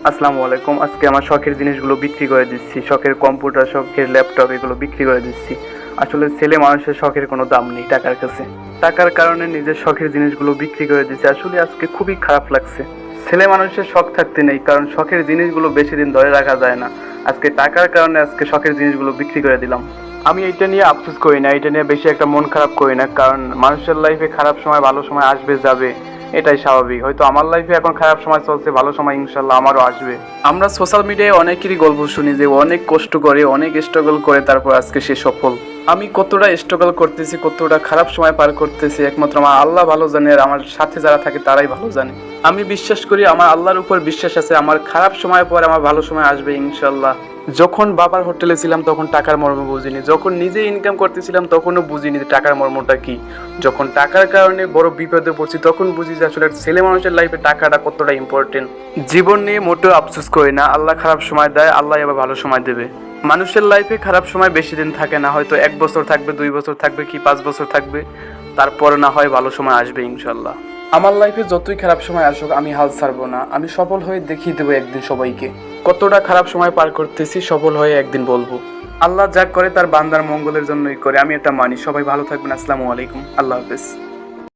আসসালামু আলাইকুম। আজকে আমার শখের জিনিসগুলো বিক্রি করে দিচ্ছি। শখের কম্পিউটার, শখের ল্যাপটপ এগুলো বিক্রি করে দিচ্ছি। আসলে ছেলে মানুষের শখের কোনো দাম নেই টাকার কাছে। টাকার কারণে নিজের শখের জিনিসগুলো বিক্রি করে দিচ্ছি। আসলে আজকে খুবই খারাপ লাগছে। ছেলে মানুষের শখ থাকতে নেই, কারণ শখের জিনিসগুলো বেশি দিন ধরে রাখা যায় না। আজকে টাকার কারণে আজকে শখের জিনিসগুলো বিক্রি করে দিলাম। আমি এটা নিয়ে আফসোস করি না, এটা নিয়ে বেশি একটা মন খারাপ করি না, কারণ মানুষের লাইফে খারাপ সময়, ভালো সময় আসবে, যাবে। এটাই স্বাভাবিক। হয়তো আমার লাইফে এখন খারাপ সময় চলছে, ভালো সময় ইনশাল্লাহ আমারও আসবে। আমরা সোশ্যাল মিডিয়ায় অনেকেরই গল্প শুনি যে অনেক কষ্ট করে, অনেক স্ট্রাগল করে, তারপর আজকে সে সফল। আমি কতটা স্ট্রাগল করতেছি, কতটা খারাপ সময় পার করতেছি, একমাত্র আমার আল্লাহ ভালো জানে আর আমার সাথে যারা থাকে তারাই ভালো জানে। আমি বিশ্বাস করি আমার আল্লাহর উপর বিশ্বাস আছে, আমার খারাপ সময় পর আমার ভালো সময় আসবে ইনশাল্লাহ যখন বাবার হোটেলে ছিলাম তখন টাকার মর্ম বুঝিনি, যখন নিজে ইনকাম করতেছিলাম তখনও বুঝিনি যে টাকার মর্মটা কি। যখন টাকার কারণে বড় বিপদে পড়ছি তখন বুঝি যে আসলে ছেলে মানুষের লাইফে টাকাটা কতটা ইম্পর্টেন্ট জীবন নিয়ে মোটেও আফসোস করি না, আল্লাহ খারাপ সময় দেয়, আল্লাহ আবার ভালো সময় দেবে। মানুষের লাইফে খারাপ সময় বেশি দিন থাকে না, হয়তো এক বছর থাকবে, দুই বছর থাকবে কি পাঁচ বছর থাকবে, তারপরে না হয় ভালো সময় আসবে ইনশাল্লাহ আমার লাইফে যতই খারাপ সময় আসুক, আমি হাল ছাড়বো না, আমি সফল হয়ে দেখিয়ে দেবো একদিন সবাইকে। কতটা খারাপ সময় পার করতেছি, সফল হয়ে একদিন বলব। আল্লাহ যা করে তার বান্দার মঙ্গলের জন্যই করে, আমি এটা মানি। সবাই ভালো থাকবেন, আসসালামু আলাইকুম। আল্লাহ হাফেজ।